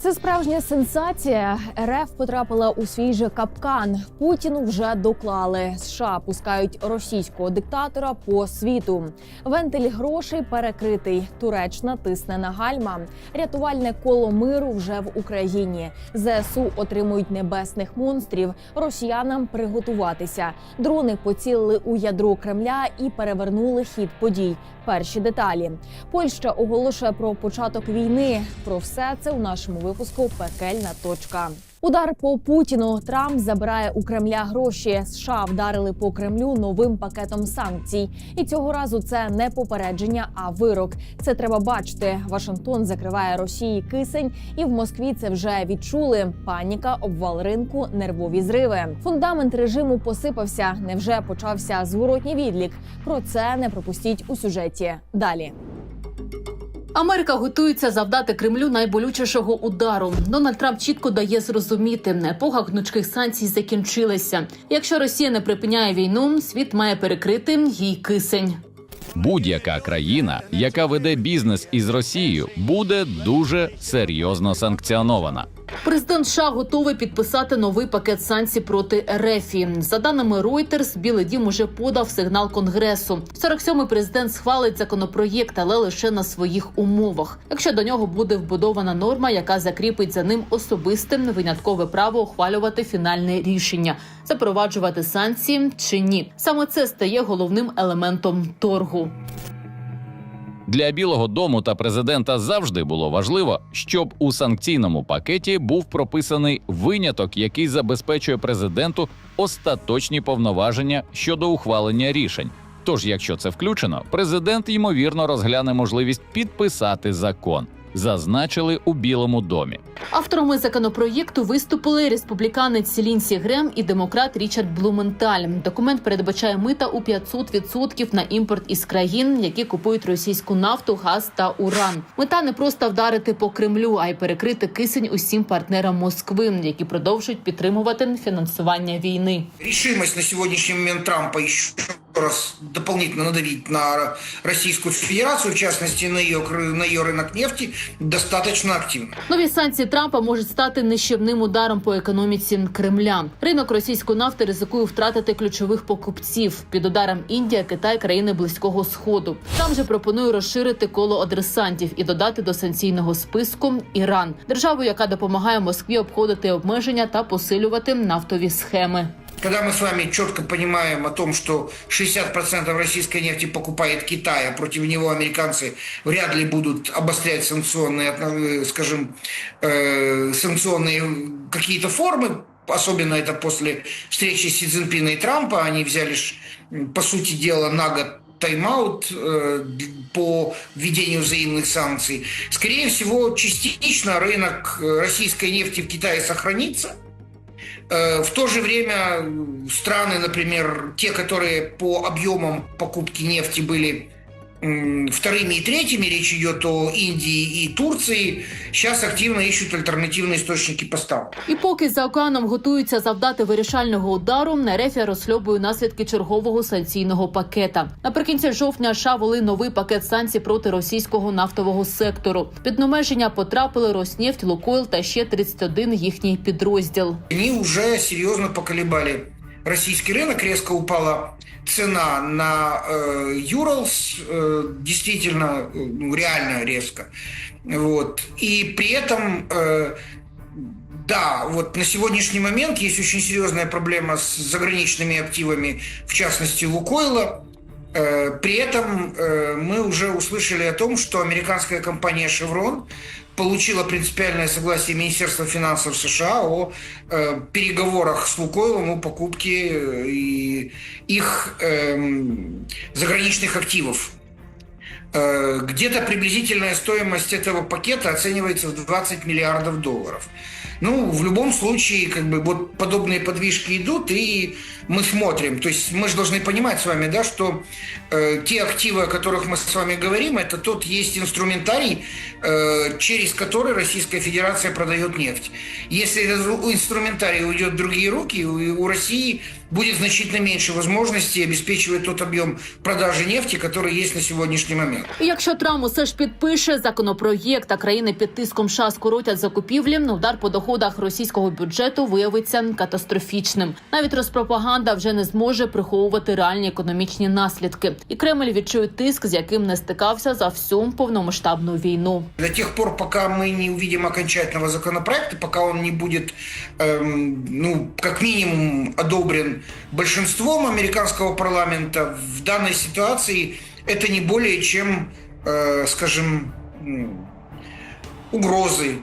Це справжня сенсація. РФ потрапила у свій же капкан. Путіну вже доклали. США пускають російського диктатора по світу. Вентиль грошей перекритий. Туреччина тисне на гальма. Рятувальне коло миру вже в Україні. ЗСУ отримують небесних монстрів. Росіянам приготуватися. Дрони поцілили у ядро Кремля і перевернули хід подій. Перші деталі. Польща оголошує про початок війни. Про все це у нашому випуску Пекельна точка. Удар по Путіну Трамп забирає у Кремля гроші. США вдарили по Кремлю новим пакетом санкцій. І цього разу це не попередження, а вирок. Це треба бачити. Вашингтон закриває Росії кисень, і в Москві це вже відчули. Паніка, обвал ринку, нервові зриви. Фундамент режиму посипався. Невже почався зворотній відлік? Про це не пропустіть у сюжеті. Далі. Америка готується завдати Кремлю найболючішого удару. Дональд Трамп чітко дає зрозуміти, епоха гнучких санкцій закінчилася. Якщо Росія не припиняє війну, світ має перекрити їй кисень. Будь-яка країна, яка веде бізнес із Росією, буде дуже серйозно санкціонована. Президент США готовий підписати новий пакет санкцій проти РФ. За даними Reuters, Білий Дім уже подав сигнал Конгресу. 47-й президент схвалить законопроєкт, але лише на своїх умовах. Якщо до нього буде вбудована норма, яка закріпить за ним особисте виняткове право ухвалювати фінальне рішення, запроваджувати санкції чи ні. Саме це стає головним елементом торгу. Для Білого Дому та президента завжди було важливо, щоб у санкційному пакеті був прописаний виняток, який забезпечує президенту остаточні повноваження щодо ухвалення рішень. Тож, якщо це включено, президент ймовірно розгляне можливість підписати закон. Зазначили у Білому домі. Авторами законопроєкту виступили республіканець Лінсі Грем і демократ Річард Блументаль. Документ передбачає мита у 500% на імпорт із країн, які купують російську нафту, газ та уран. Мета не просто вдарити по Кремлю, а й перекрити кисень усім партнерам Москви, які продовжують підтримувати фінансування війни. решимость на сегодняшний момент Трампа еще раз дополнительно надавить на Российскую Федерацию, в частности на ее, на ее рынок нефти, достаточно активна. Нові санкції Трампа можуть стати нищівним ударом по економіці Кремля. Ринок російської нафти ризикує втратити ключових покупців під ударом Індія, Китай, країни близького сходу. Там же пропонує розширити коло адресантів і додати до санкційного списку Іран, державу, яка допомагає Москві обходити обмеження та посилювати нафтові схеми. Когда мы с вами четко понимаем о том, что 60% российской нефти покупает Китай, а против него американцы вряд ли будут обострять санкционные, э, скажем, э, санкционные какие-то формы, особенно это после встречи Си Цзиньпина и Трампа, они взяли, по сути дела, на год тайм-аут э, по введению взаимных санкций. Скорее всего, частично рынок э, российской нефти в Китае сохранится. Э, В то же время м, страны, например, те, которые по объемам покупки нефти были м, вторыми и третьими, речь идет о Индии и Турции, сейчас активно ищут альтернативные источники поставок. І поки за океаном готуються завдати вирішального удару, Нерефія розсльобує наслідки чергового санкційного пакета. Наприкінці жовтня США вели новий пакет санкцій проти російського нафтового сектору. Під обмеження потрапили Роснефть, Лукойл та ще 31 їхній підрозділ. Они уже серьезно поколебали российский рынок, резко упала цена на э, Уралс, э, действительно, э, ну, реально резко. Вот. И при этом, э, да, вот на сегодняшний момент есть очень серьезная проблема с заграничными активами, в частности Лукойла. Э, При этом э, мы уже услышали о том, что американская компания Chevron получила принципиальное согласие Министерства финансов США о э, переговорах с Лукойлом о покупке э, их эм, заграничных активов. Где-то приблизительная стоимость этого пакета оценивается в 20 миллиардов долларов. Ну, в любом случае, как бы вот подобные подвижки идут, и мы смотрим. То есть мы же должны понимать с вами, да, что э, те активы, о которых мы с вами говорим, это тот есть инструментарий, э, через который Российская Федерация продает нефть. Если этот инструментарий уйдет в другие руки, у, у России будет значительно меньше возможностей обеспечивать тот объем продажи нефти, который есть на сегодняшний момент. І якщо Трамп усе ж підпише законопроєкт, а країни під тиском США скоротять закупівлі, ну, удар по доходах російського бюджету виявиться катастрофічним. Навіть розпропаганда вже не зможе приховувати реальні економічні наслідки, і Кремль відчує тиск, з яким не стикався за всю повномасштабну війну. До тех пор, пока мы не увидим окончательного законопроекта, пока он не будет, эм, ну, как минимум, одобрен большинством американского парламента, в данной ситуации это не более чем, э, скажем, м, угрозы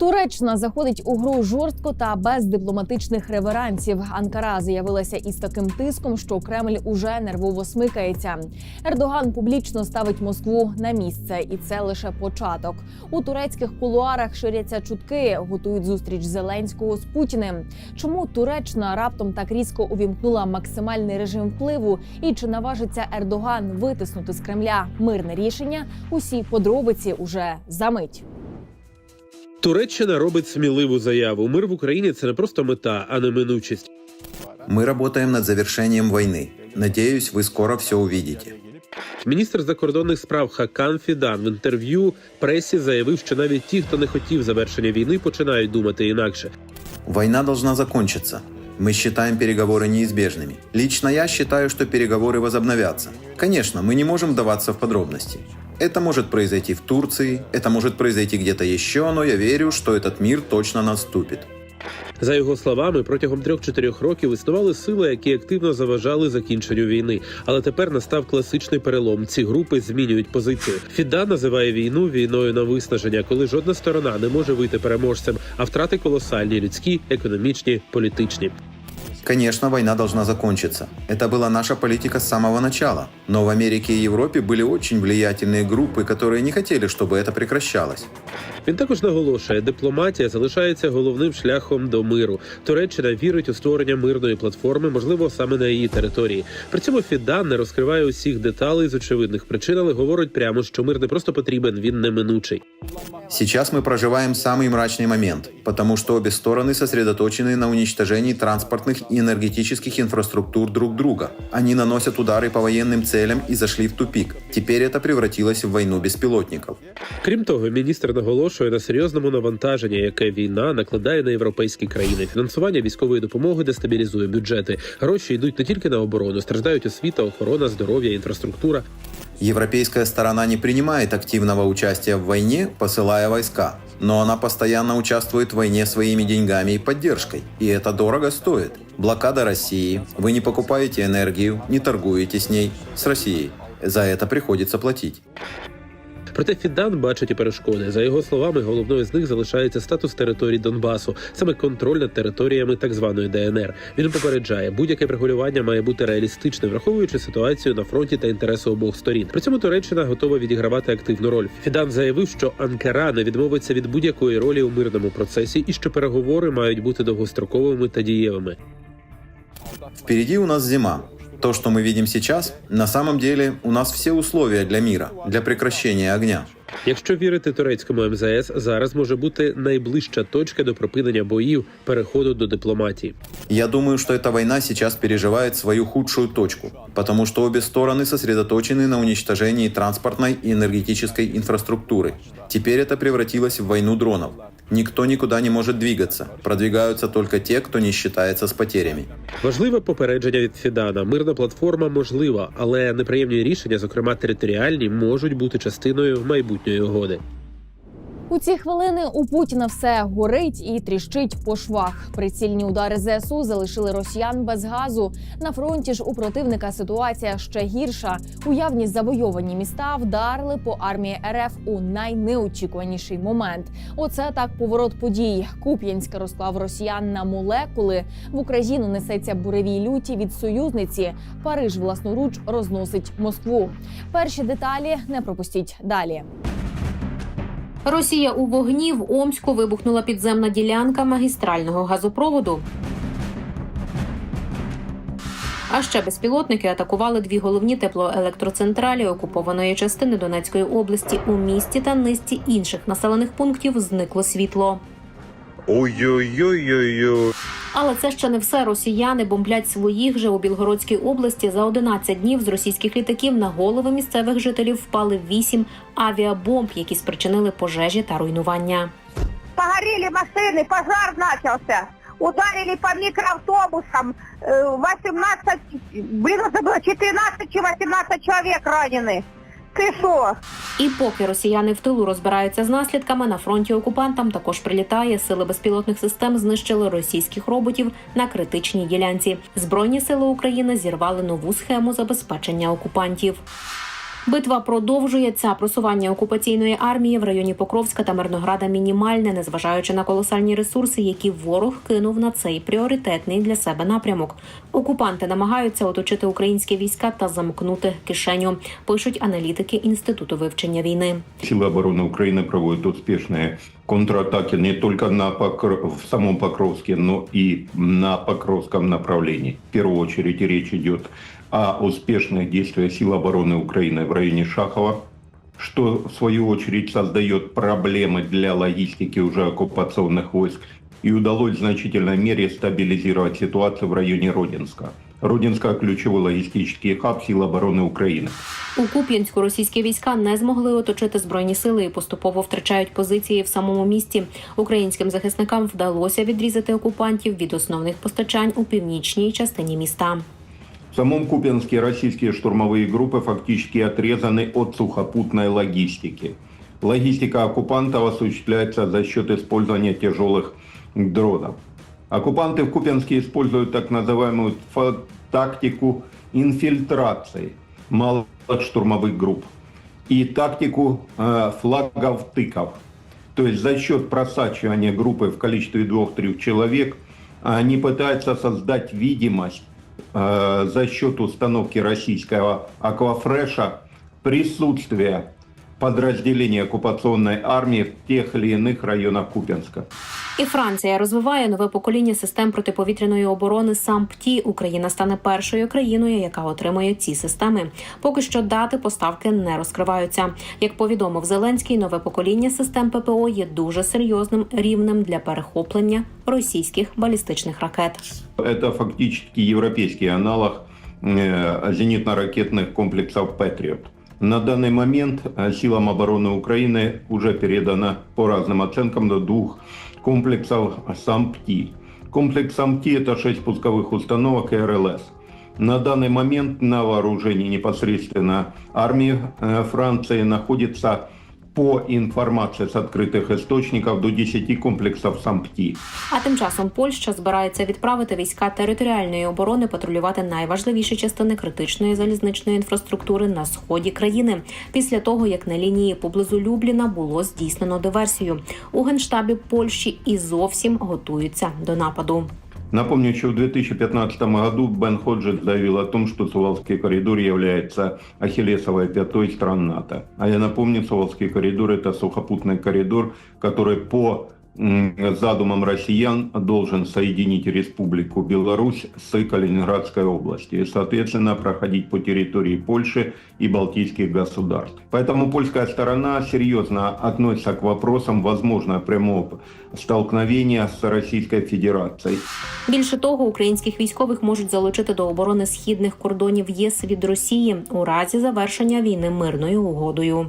Туреччина заходить у гру жорстко та без дипломатичних реверансів. Анкара з'явилася із таким тиском, що Кремль уже нервово смикається. Ердоган публічно ставить Москву на місце, і це лише початок. У турецьких кулуарах ширяться чутки, готують зустріч Зеленського з Путіним. Чому Туреччина раптом так різко увімкнула максимальний режим впливу? І чи наважиться Ердоган витиснути з Кремля мирне рішення? Усі подробиці уже за мить. Туреччина робить сміливу заяву. Мир в Україні це не просто мета, а неминучість. Мы работаем над завершением войны. Надеюсь, вы скоро все увидите. Міністр закордонних справ Хакан Фідан в інтерв'ю пресі заявив, що навіть ті, хто не хотів завершення війни, починають думати інакше. Война должна закончиться. Мы считаем переговоры неизбежными. Лично я считаю, что переговоры возобновятся. Конечно, мы не можем вдаваться в подробности. Это может произойти в Турции, это может произойти где-то еще, но я верю, что этот мир точно наступит. За його словами, протягом трьох-чотирьох років існували сили, які активно заважали закінченню війни. Але тепер настав класичний перелом. Ці групи змінюють позицію. Фіда називає війну війною на виснаження, коли жодна сторона не може вийти переможцем, а втрати колосальні людські, економічні, політичні. Конечно, война должна закончиться. Это была наша политика с самого начала. Но в Америке и Европе были очень влиятельные группы, которые не хотели, чтобы это прекращалось. Він також наголошує, дипломатія залишається головним шляхом до миру. Туреччина вірить у створення мирної платформи, можливо, саме на її території. При цьому Фідан не розкриває усіх деталей з очевидних причин, але говорить прямо, що мир не просто потрібен, він неминучий. Сейчас мы проживаем самый мрачный момент, потому что обе стороны сосредоточены на уничтожении транспортных и энергетических инфраструктур друг друга. Они наносят удары по военным целям и зашли в тупик. Теперь это превратилось в войну беспилотников. Крім того, міністр наголошує на серйозному навантаженні, яке війна накладає на європейські країни. Фінансування військової допомоги дестабілізує бюджети. Гроші йдуть не тільки на оборону, страждають освіта, охорона, здоров'я, інфраструктура. Европейская сторона не принимает активного участия в войне, посылая войска, но она постоянно участвует в войне своими деньгами и поддержкой, и это дорого стоит. Блокада России, вы не покупаете энергию, не торгуете с ней, с Россией. За это приходится платить. Проте Фідан бачить і перешкоди. За його словами, головною з них залишається статус територій Донбасу, саме контроль над територіями так званої ДНР. Він попереджає, будь-яке врегулювання має бути реалістичним, враховуючи ситуацію на фронті та інтереси обох сторін. При цьому Туреччина готова відігравати активну роль. Фідан заявив, що Анкара не відмовиться від будь-якої ролі у мирному процесі і що переговори мають бути довгостроковими та дієвими. Впереди у нас зима. То, что мы видим сейчас, на самом деле у нас все условия для мира, для прекращения огня. Якщо вірити турецькому МЗС, зараз може бути найближча точка до припинення боїв, переходу до дипломатії. Я думаю, что эта война сейчас переживает свою худшую точку, потому что обе стороны сосредоточены на уничтожении транспортной и энергетической инфраструктуры. Теперь это превратилось в войну дронов. Никто никуда не может двигаться. Продвигаются только те, кто не считается с потерями. Важливе попередження від Фідана. Мирна платформа можлива, але неприємні рішення, зокрема територіальні, можуть бути частиною майбутньої угоди. У ці хвилини у Путіна все горить і тріщить по швах. Прицільні удари ЗСУ залишили росіян без газу. На фронті ж у противника ситуація ще гірша. Уявні завойовані міста вдарили по армії РФ у найнеочікуваніший момент. Оце так поворот подій. Куп'янськ розклав росіян на молекули. В Україну несеться буревій люті від союзниці. Париж власноруч розносить Москву. Перші деталі не пропустіть далі. Росія у вогні в Омську вибухнула підземна ділянка магістрального газопроводу. А ще безпілотники атакували дві головні теплоелектроцентралі окупованої частини Донецької області. У місті та низці інших населених пунктів зникло світло. Ой-ой-ой-ой-ой. Але це ще не все. Росіяни бомблять своїх же у Білгородській області. За 11 днів з російських літаків на голови місцевих жителів впали 8 авіабомб, які спричинили пожежі та руйнування. Погорели машины, пожар начался. Ударили по микроавтобусам. Э, 18, блин, это было 14 чи 18 человек ранены. Что? І поки росіяни в тилу розбираються з наслідками, на фронті окупантам також прилітає. Сили безпілотних систем знищили російських роботів на критичній ділянці. Збройні сили України зірвали нову схему забезпечення окупантів. Битва продовжується. Просування окупаційної армії в районі Покровська та Мирнограда мінімальне, незважаючи на колосальні ресурси, які ворог кинув на цей пріоритетний для себе напрямок. Окупанти намагаються оточити українські війська та замкнути кишеню. Пишуть аналітики інституту вивчення війни. Силы обороны Украины проводят успешные контратаки не только на Покр- в самом Покровске, но и на Покровском направлении. В первую очередь речь идет о успешных действиях сил обороны Украины в районе Шахова, что в свою очередь создает проблемы для логистики уже оккупационных войск. И удалось в значительной мере стабилизировать ситуацию в районе Родинска. Родинска – ключевой логистический хаб сил обороны Украины. У Куп'янську російські війська не змогли оточити збройні сили і поступово втрачають позиції в самому місті. Українським захисникам вдалося відрізати окупантів від основних постачань у північній частині міста. В самом Купянске российские штурмовые группы фактически отрезаны от сухопутной логистики. Логистика оккупантов осуществляется за счет использования тяжелых дронов. Оккупанты в Купянске используют так называемую тактику инфильтрации малых штурмовых групп и тактику э, флагов тыков. То есть за счет просачивания группы в количестве двух-трех человек они пытаются создать видимость э, за счет установки российского аквафреша присутствия подразделений оккупационной армии в тех или иных районах Купянска. І Франція розвиває нове покоління систем протиповітряної оборони САМПТІ. Україна стане першою країною, яка отримує ці системи. Поки що дати поставки не розкриваються. Як повідомив Зеленський, нове покоління систем ППО є дуже серйозним рівнем для перехоплення російських балістичних ракет. Это фактически европейский аналог э, зенитно-ракетных комплексов «Патриот». На данный момент э, силам обороны Украины уже передано по разным оценкам до двух комплексов САМПТИ. Комплекс САМПТИ – это 6 пусковых установок и РЛС. На данный момент на вооружении непосредственно армии э, Франции находится по информации с открытых источников до 10 комплексов САМПТИ. А тим часом Польща збирається відправити війська територіальної оборони патрулювати найважливіші частини критичної залізничної інфраструктури на сході країни після того, як на лінії поблизу Любліна було здійснено диверсію. У генштабі Польщі і зовсім готуються до нападу. Напомню, что в 2015 году Бен Ходжет заявил о том, что Сувалский коридор является ахиллесовой пятой стран НАТО. А я напомню, Сувалский коридор – это сухопутный коридор, который по м, задумам россиян должен соединить Республику Беларусь с Калининградской областью и, соответственно, проходить по территории Польши и Балтийских государств. Поэтому польская сторона серьезно относится к вопросам возможного прямого столкновения с Российской Федерацией. Більше того, українських військових можуть залучити до оборони східних кордонів ЄС від Росії у разі завершення війни мирною угодою.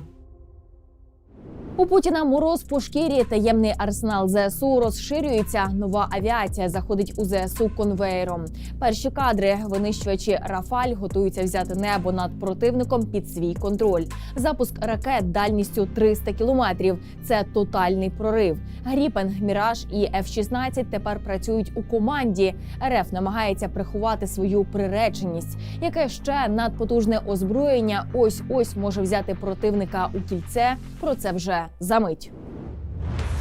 У Путіна мороз по шкірі. Таємний арсенал ЗСУ розширюється. Нова авіація заходить у ЗСУ конвейером. Перші кадри винищувачі Рафаль готуються взяти небо над противником під свій контроль. Запуск ракет дальністю 300 кілометрів. Це тотальний прорив. Гріпен, Міраж і F-16 тепер працюють у команді. РФ намагається приховати свою приреченість. Яке ще надпотужне озброєння ось ось може взяти противника у кільце. Про це вже за мить.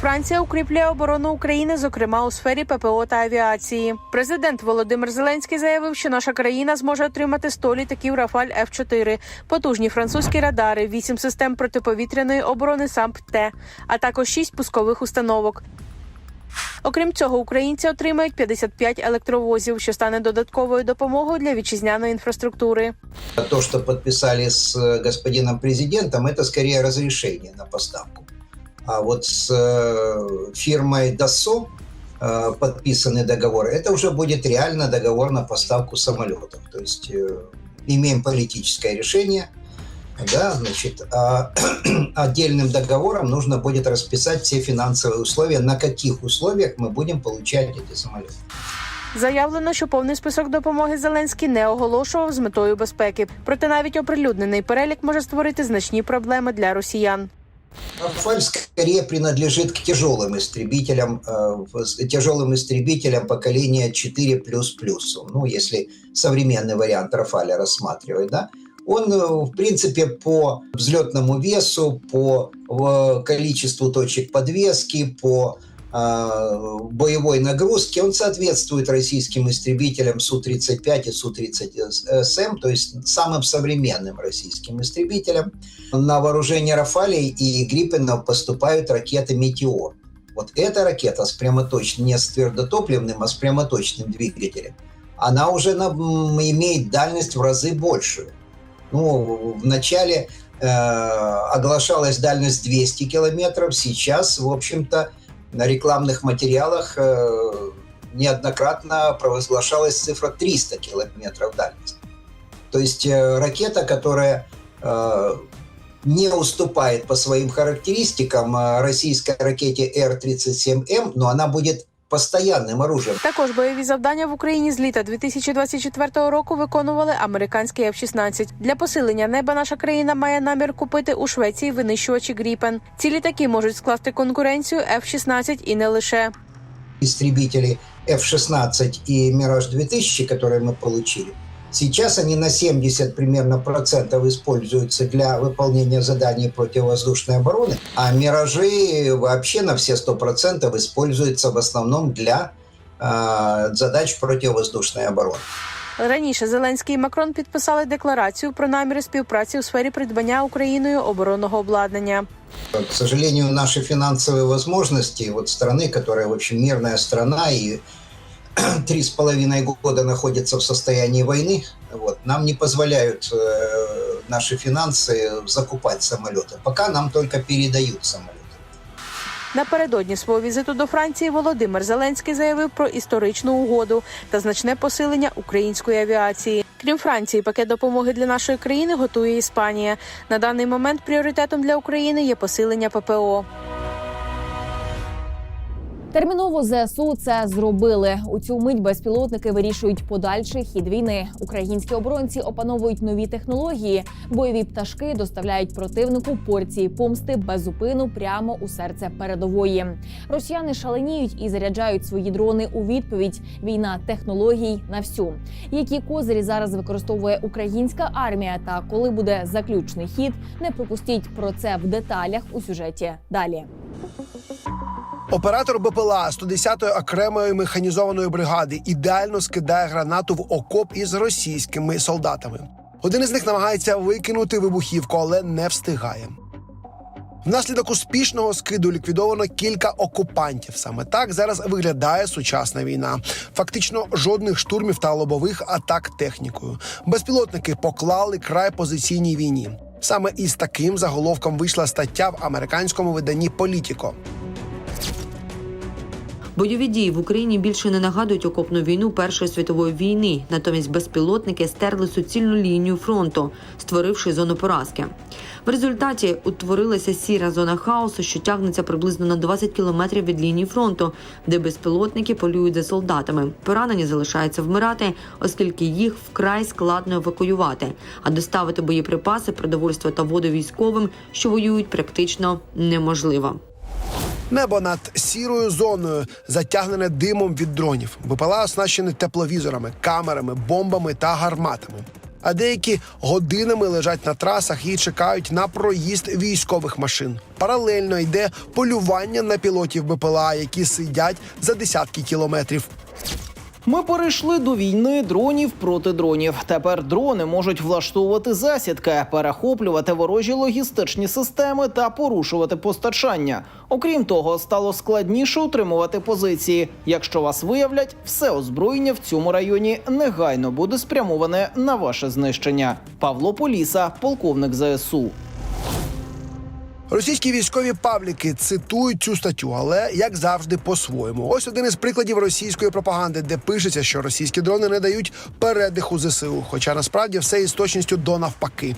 Франція укріплює оборону України, зокрема у сфері ППО та авіації. Президент Володимир Зеленський заявив, що наша країна зможе отримати 100 літаків Рафаль Ф-4, потужні французькі радари, 8 систем протиповітряної оборони САМП-Т, а також 6 пускових установок. Окрім цього, українці отримають 55 електровозів, що стане додатковою допомогою для вітчизняної інфраструктури. То, что подписали с э, господином президентом, это скорее разрешение на поставку. А вот с э, фирмой Dassault э, подписанный договор, это уже будет реально договор на поставку самолетов. То есть э, имеем политическое решение, да, значит, а отдельным договором нужно будет расписать все финансовые условия, на каких условиях мы будем получать эти самолеты. Заявлено, що повний список допомоги Зеленський не оголошував з метою безпеки. Проте навіть оприлюднений перелік може створити значні проблеми для росіян. Рафаль скорее принадлежит к тяжелым истребителям, э, в- с- тяжелым истребителям поколения 4++. Ну, если современный вариант Рафаля рассматривать, да. Он, э, в принципе, по взлетному весу, по э, количеству точек подвески, по э, боевой нагрузке, он соответствует российским истребителям Су-35 и Су-30СМ, то есть самым современным российским истребителям. На вооружение Рафалей и Гриппенов поступают ракеты «Метеор». Вот эта ракета с прямоточным, не с твердотопливным, а с прямоточным двигателем, она уже имеет дальность в разы большую. Ну, в начале э, оглашалась дальность 200 километров, сейчас, в общем-то, на рекламных материалах э, неоднократно провозглашалась цифра 300 километров дальности. То есть э, ракета, которая э, не уступает по своим характеристикам э, российской ракете Р-37М, но она будет постоянным оружием. Також бойові завдання в Україні з літа 2024 року виконували американський F-16. Для посилення неба наша країна має намір купити у Швеції винищувачі Гріпен. Ці літаки можуть скласти конкуренцію F-16 і не лише. Истребители F-16 и Мираж-2000, которые мы получили, сейчас они на 70 примерно процентов используются для выполнения заданий противовоздушной обороны, а Миражи вообще на все 100% используются в основном для э, задач противовоздушной обороны. Раніше Зеленський і Макрон підписали декларацію про наміри співпраці у сфері придбання Україною оборонного обладнання. К сожалению, наши финансовые возможности вот страны, которая, в общем, мирная страна и три с половиной года находится в состоянии войны, вот, нам не позволяют э, наши финансы закупать самолеты. Пока нам только передают самолеты. Напередодні свого візиту до Франції Володимир Зеленський заявив про історичну угоду та значне посилення української авіації. Крім Франції, пакет допомоги для нашої країни готує Іспанія. На даний момент пріоритетом для України є посилення ППО. Терміново ЗСУ це зробили. У цю мить безпілотники вирішують подальший хід війни. Українські оборонці опановують нові технології. Бойові пташки доставляють противнику порції помсти без зупину прямо у серце передової. Росіяни шаленіють і заряджають свої дрони у відповідь. Війна технологій на всю. Які козирі зараз використовує українська армія? Та коли буде заключний хід, не пропустіть про це в деталях у сюжеті. Далі. Оператор БПЛА 110-ї окремої механізованої бригади ідеально скидає гранату в окоп із російськими солдатами. Один із них намагається викинути вибухівку, але не встигає. Внаслідок успішного скиду ліквідовано кілька окупантів. Саме так зараз виглядає сучасна війна. Фактично жодних штурмів та лобових атак технікою. Безпілотники поклали край позиційній війні. Саме із таким заголовком вийшла стаття в американському виданні Політіко. Бойові дії в Україні більше не нагадують окопну війну Першої світової війни. Натомість безпілотники стерли суцільну лінію фронту, створивши зону поразки. В результаті утворилася сіра зона хаосу, що тягнеться приблизно на 20 кілометрів від лінії фронту, де безпілотники полюють за солдатами. Поранені залишаються вмирати, оскільки їх вкрай складно евакуювати, а доставити боєприпаси, продовольство та воду військовим, що воюють, практично неможливо. Небо над сірою зоною затягнене димом від дронів. БПЛА оснащені тепловізорами, камерами, бомбами та гарматами. А деякі годинами лежать на трасах і чекають на проїзд військових машин. Паралельно йде полювання на пілотів БПЛА, які сидять за десятки кілометрів. Ми перейшли до війни дронів проти дронів. Тепер дрони можуть влаштовувати засідки, перехоплювати ворожі логістичні системи та порушувати постачання. Окрім того, стало складніше утримувати позиції. Якщо вас виявлять, все озброєння в цьому районі негайно буде спрямоване на ваше знищення. Павло Поліса, полковник ЗСУ. Російські військові пабліки цитують цю статтю, але як завжди, по-своєму. Ось один із прикладів російської пропаганди, де пишеться, що російські дрони не дають передиху ЗСУ. Хоча насправді все із точністю до навпаки.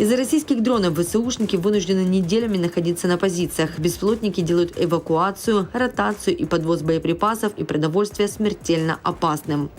Из-за российских дронов ВСУшники вынуждены неделями находиться на позициях. Беспилотники делают эвакуацию, ротацию и подвоз боеприпасов и продовольствия смертельно опасным.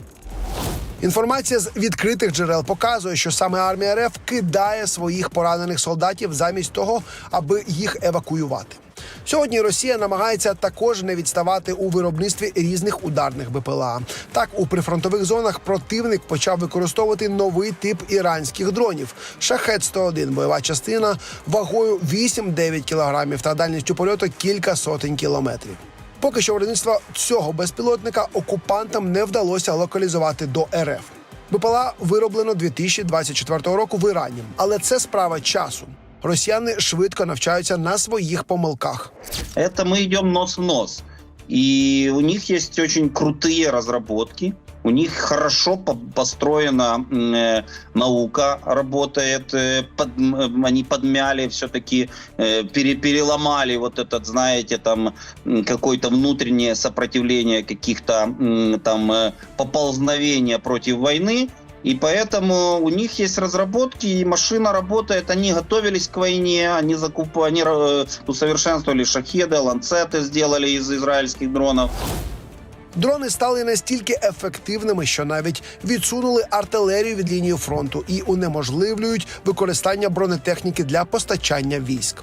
Інформація з відкритих джерел показує, що саме армія РФ кидає своїх поранених солдатів замість того, аби їх евакуювати. Сьогодні Росія намагається також не відставати у виробництві різних ударних БПЛА. Так, у прифронтових зонах противник почав використовувати новий тип іранських дронів шахет 101 бойова частина вагою 8-9 кілограмів та дальністю польоту кілька сотень кілометрів. Поки що виробництво цього безпілотника окупантам не вдалося локалізувати до РФ. БПЛА вироблено 2024 року в Ірані, але це справа часу. Росіяни швидко навчаються на своїх помилках. Это мы идем нос в нос. И у них есть очень крутые разработки. У них хорошо по- построена э, наука работает. э, под- м, они подмяли все-таки, переломали вот этот, знаете, там какое-то внутреннее сопротивление каких-то м, там э, поползновения против войны. И поэтому у них есть разработки, и машина работает. Они готовились к войне, они закупали, они э, усовершенствовали шахеды, ланцеты сделали из израильских дронов. Дрони стали настільки ефективними, що навіть відсунули артилерію від лінії фронту і унеможливлюють використання бронетехніки для постачання військ.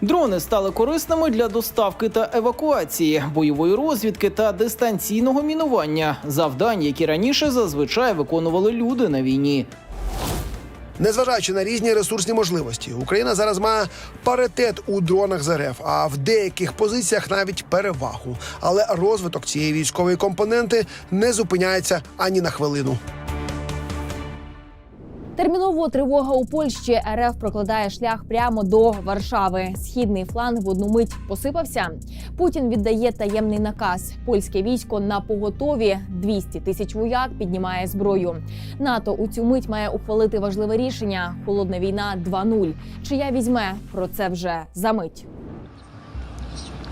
Дрони стали корисними для доставки та евакуації, бойової розвідки та дистанційного мінування завдань, які раніше зазвичай виконували люди на війні. Незважаючи на різні ресурсні можливості, Україна зараз має паритет у дронах з РФ, а в деяких позиціях навіть перевагу. Але розвиток цієї військової компоненти не зупиняється ані на хвилину. Терміново тривога у Польщі РФ прокладає шлях прямо до Варшави. Східний фланг в одну мить посипався. Путін віддає таємний наказ. Польське військо на поготові 200 тисяч вояк піднімає зброю. НАТО у цю мить має ухвалити важливе рішення. Холодна війна 2.0. Чия візьме про це вже за мить.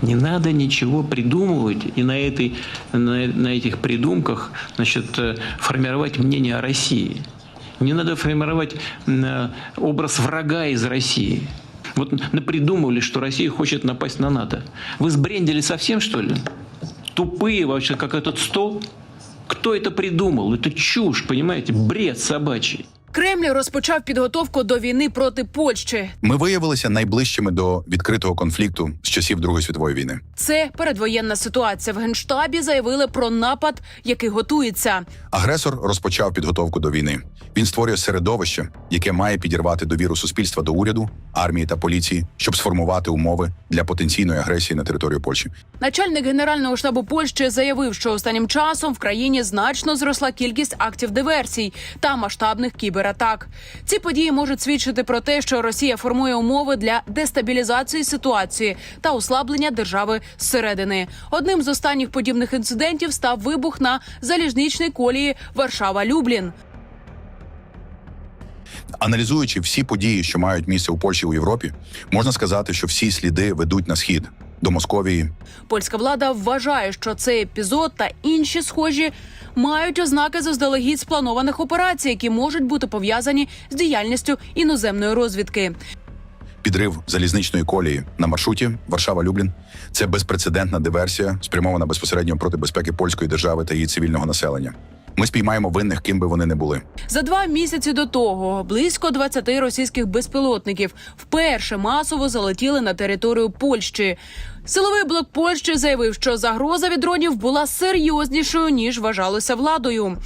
Не надо ничего придумывать и на, этой, на, на этих придумках значит, э, формировать мнение о России. Не надо формировать э, образ врага из России. Вот напридумывали, что Россия хочет напасть на НАТО. Вы сбрендили совсем, что ли? Тупые вообще, как этот стол? Кто это придумал? Это чушь, понимаете? Бред собачий. Кремль розпочав підготовку до війни проти Польщі. Ми виявилися найближчими до відкритого конфлікту з часів Другої світової війни. Це передвоєнна ситуація. В генштабі заявили про напад, який готується. Агресор розпочав підготовку до війни. Він створює середовище, яке має підірвати довіру суспільства до уряду, армії та поліції, щоб сформувати умови для потенційної агресії на територію Польщі. Начальник генерального штабу Польщі заявив, що останнім часом в країні значно зросла кількість актів диверсій та масштабних кібератак. Ці події можуть свідчити про те, що Росія формує умови для дестабілізації ситуації та ослаблення держави зсередини. Одним з останніх подібних інцидентів став вибух на залізничній колії Варшава-Люблін. Аналізуючи всі події, що мають місце у Польщі у Європі, можна сказати, що всі сліди ведуть на схід до Московії, Польська влада вважає, що цей епізод та інші схожі мають ознаки заздалегідь спланованих операцій, які можуть бути пов'язані з діяльністю іноземної розвідки. підрив залізничної колії на маршруті Варшава-Люблін. Це безпрецедентна диверсія, спрямована безпосередньо проти безпеки польської держави та її цивільного населення. Ми спіймаємо винних, ким би вони не були. За два місяці до того близько 20 російських безпілотників вперше масово залетіли на територію Польщі. Силовий блок Польщі заявив, що загроза від дронів була серйознішою ніж вважалося владою.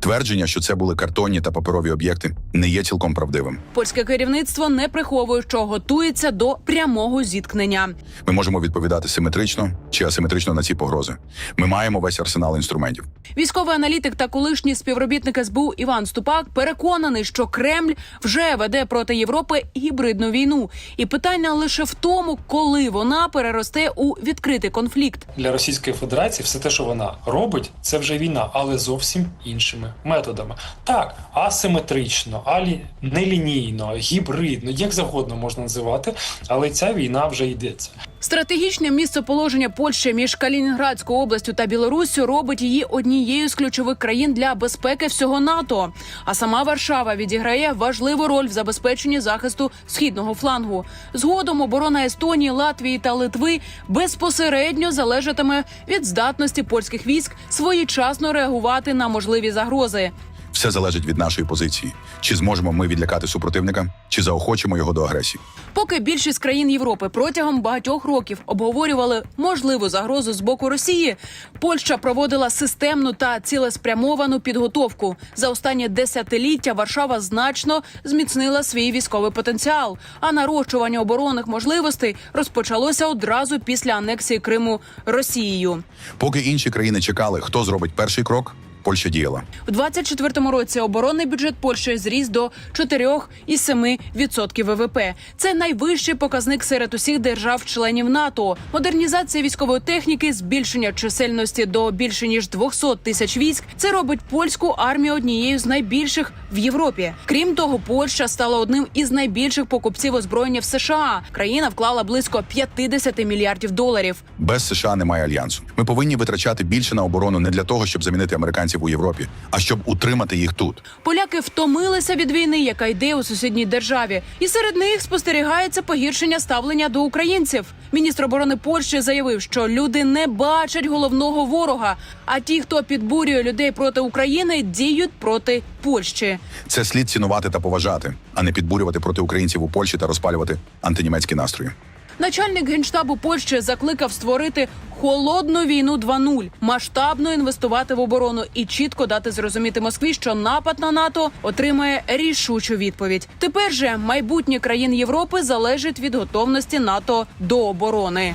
Твердження, що це були картонні та паперові об'єкти, не є цілком правдивим. Польське керівництво не приховує, що готується до прямого зіткнення. Ми можемо відповідати симетрично чи асиметрично на ці погрози. Ми маємо весь арсенал інструментів. Військовий аналітик та колишній співробітник СБУ Іван Ступак переконаний, що Кремль вже веде проти Європи гібридну війну, і питання лише в тому, коли вона переросте у відкритий конфлікт. Для Російської Федерації все те, що вона робить, це вже війна, але зовсім іншим іншими методами. Так, асиметрично, алі нелінійно, гібридно, як завгодно можна називати, але ця війна вже йдеться. Стратегічне місцеположення Польщі між Калінінградською областю та Білоруссю робить її однією з ключових країн для безпеки всього НАТО. А сама Варшава відіграє важливу роль в забезпеченні захисту східного флангу. Згодом оборона Естонії, Латвії та Литви безпосередньо залежатиме від здатності польських військ своєчасно реагувати на можливі загрози. Все залежить від нашої позиції. Чи зможемо ми відлякати супротивника, чи заохочимо його до агресії. Поки більшість країн Європи протягом багатьох років обговорювали можливу загрозу з боку Росії, Польща проводила системну та цілеспрямовану підготовку. За останнє десятиліття Варшава значно зміцнила свій військовий потенціал. А нарощування оборонних можливостей розпочалося одразу після анексії Криму Росією. Поки інші країни чекали, хто зробить перший крок, Польща діяла. У 24-му році оборонний бюджет Польщі зріс до 4,7% ВВП. Це найвищий показник серед усіх держав-членів НАТО. Модернізація військової техніки, збільшення чисельності до більше ніж 200 тисяч військ. Це робить польську армію однією з найбільших в Європі. Крім того, Польща стала одним із найбільших покупців озброєння в США. Країна вклала близько 50 мільярдів доларів. Без США немає альянсу. Ми повинні витрачати більше на оборону не для того, щоб замінити американців у Європі, а щоб утримати їх тут. Поляки втомилися від війни, яка йде у сусідній державі, і серед них спостерігається погіршення ставлення до українців. Міністр оборони Польщі заявив, що люди не бачать головного ворога. А ті, хто підбурює людей проти України, діють проти Польщі. Це слід цінувати та поважати, а не підбурювати проти українців у Польщі та розпалювати антинімецькі настрої. Начальник генштабу Польщі закликав створити холодну війну 2.0, масштабно інвестувати в оборону і чітко дати зрозуміти Москві, що напад на НАТО отримає рішучу відповідь. Тепер же майбутнє країн Європи залежить від готовності НАТО до оборони.